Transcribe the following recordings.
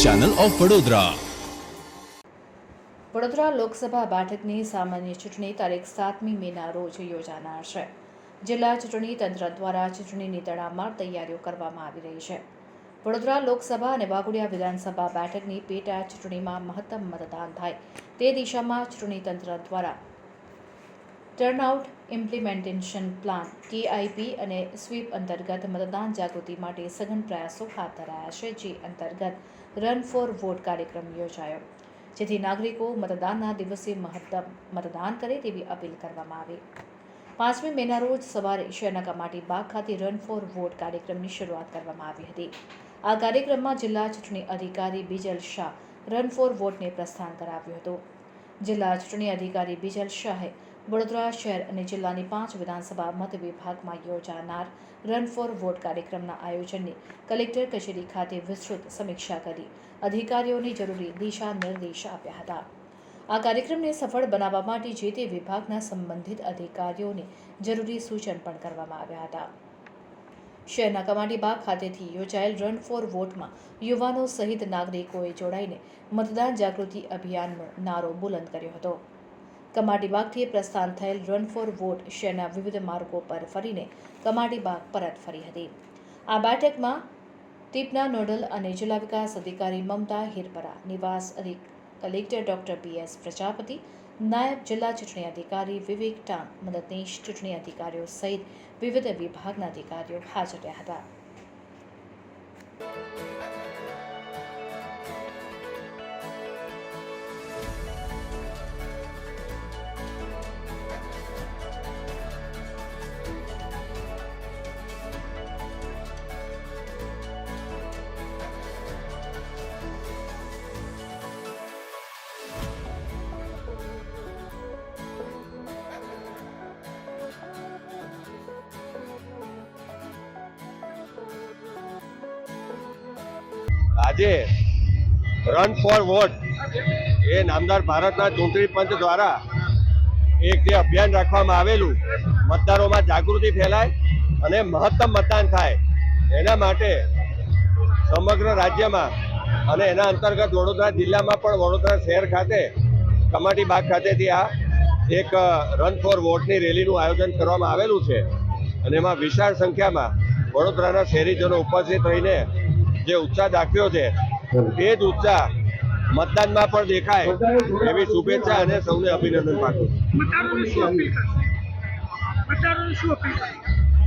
Channel of Vadodara. Vadodara Lok Sabha બેઠકની સામાન્ય ચૂંટણી તારીખ સાતમી મેના રોજ યોજાનાર છે. જિલ્લા ચૂંટણી તંત્ર દ્વારા ચૂંટણીની તડામાર તૈયારીઓ કરવામાં આવી રહી છે. વડોદરા લોકસભા અને વાઘોડિયા વિધાનસભા બેઠકની પેટા ચૂંટણીમાં મહત્તમ મતદાન થાય તે દિશામાં ચૂંટણી તંત્ર દ્વારા ટર્નઆઉટ ઇમ્પ્લિમેન્ટેશન પ્લાન ટીઆઈપી અને સ્વીપ અંતર્ગત મતદાન જાગૃતિ માટે સઘન પ્રયાસો હાથ ધરાયા છે, જે અંતર્ગત રન ફોર વોટ કાર્યક્રમ યોજાયો, જેથી નાગરિકો મતદાનના દિવસે મહત્તમ મતદાન કરે તેવી અપીલ કરવામાં આવી. પાંચમી મેના રોજ સવારે શહેરના કમાટી બાગ ખાતે રન ફોર વોટ કાર્યક્રમની શરૂઆત કરવામાં આવી હતી. આ કાર્યક્રમમાં જિલ્લા ચૂંટણી અધિકારી બિજલ શાહ રન ફોર વોટને પ્રસ્થાન કરાવ્યું હતું. જિલ્લા ચૂંટણી અધિકારી બિજલ શાહે વડોદરા શહેર અને જિલ્લાની પાંચ વિધાનસભા મત વિભાગમાં યોજાનાર રન ફોર વોટ કાર્યક્રમના આયોજનની કલેક્ટર કચેરી ખાતે વિસ્તૃત સમીક્ષા કરી અધિકારીઓને જરૂરી દિશા નિર્દેશ આપ્યા હતા. આ કાર્યક્રમને સફળ બનાવવા માટે જે તે વિભાગના સંબંધિત અધિકારીઓને જરૂરી સૂચન પણ કરવામાં આવ્યા હતા. શહેરના કમાટીબાગ ખાતેથી યોજાયેલ રન ફોર વોટમાં યુવાનો સહિત નાગરિકોએ જોડાઈને મતદાન જાગૃતિ અભિયાનનો નારો બુલંદ કર્યો હતો. કમાટીબાગથી પ્રસ્થાન થયેલ રન ફોર વોટ શહેરના વિવિધ માર્ગો પર ફરીને કમાટીબાગ પરત ફરી હતી. આ બેઠકમાં ટીપના નોડલ અને જિલ્લા વિકાસ અધિકારી મમતા હિરપરા, નિવાસ collector doctor B S Prajapati, નાયબ જિલ્લા ચૂંટણી અધિકારી વિવેક ટાંગ, મદદનીશ ચૂંટણી અધિકારીઓ સહિત વિવિધ વિભાગના અધિકારીઓ હાજર રહ્યા હતા. આજે રન ફોર વોટ એ નામદાર ભારતના ચૂંટણી પંચ દ્વારા એક જે અભિયાન રાખવામાં આવેલું, મતદારોમાં જાગૃતિ ફેલાય અને મહત્તમ મતદાન થાય. એના માટે સમગ્ર રાજ્યમાં અને એના અંતર્ગત વડોદરા જિલ્લામાં પણ વડોદરા શહેર ખાતે, કમાટી બાગ ખાતેથી આ એક રન ફોર વોટની રેલીનું આયોજન કરવામાં આવેલું છે. અને એમાં વિશાળ સંખ્યામાં વડોદરાના શહેરીજનો ઉપસ્થિત રહીને જે ઉત્સાહ દાખવ્યો છે એ જ ઉત્સાહ મતદાનમાં પણ દેખાય એવી શુભેચ્છા અને સૌને અભિનંદન પાઠવું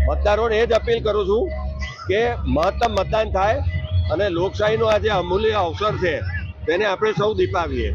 મતદારોને એ જ અપીલ કરું છું કે મહત્તમ મતદાન થાય અને લોકશાહીનો આ જે અમૂલ્ય અવસર છે તેને આપણે સૌ દીપાવીએ.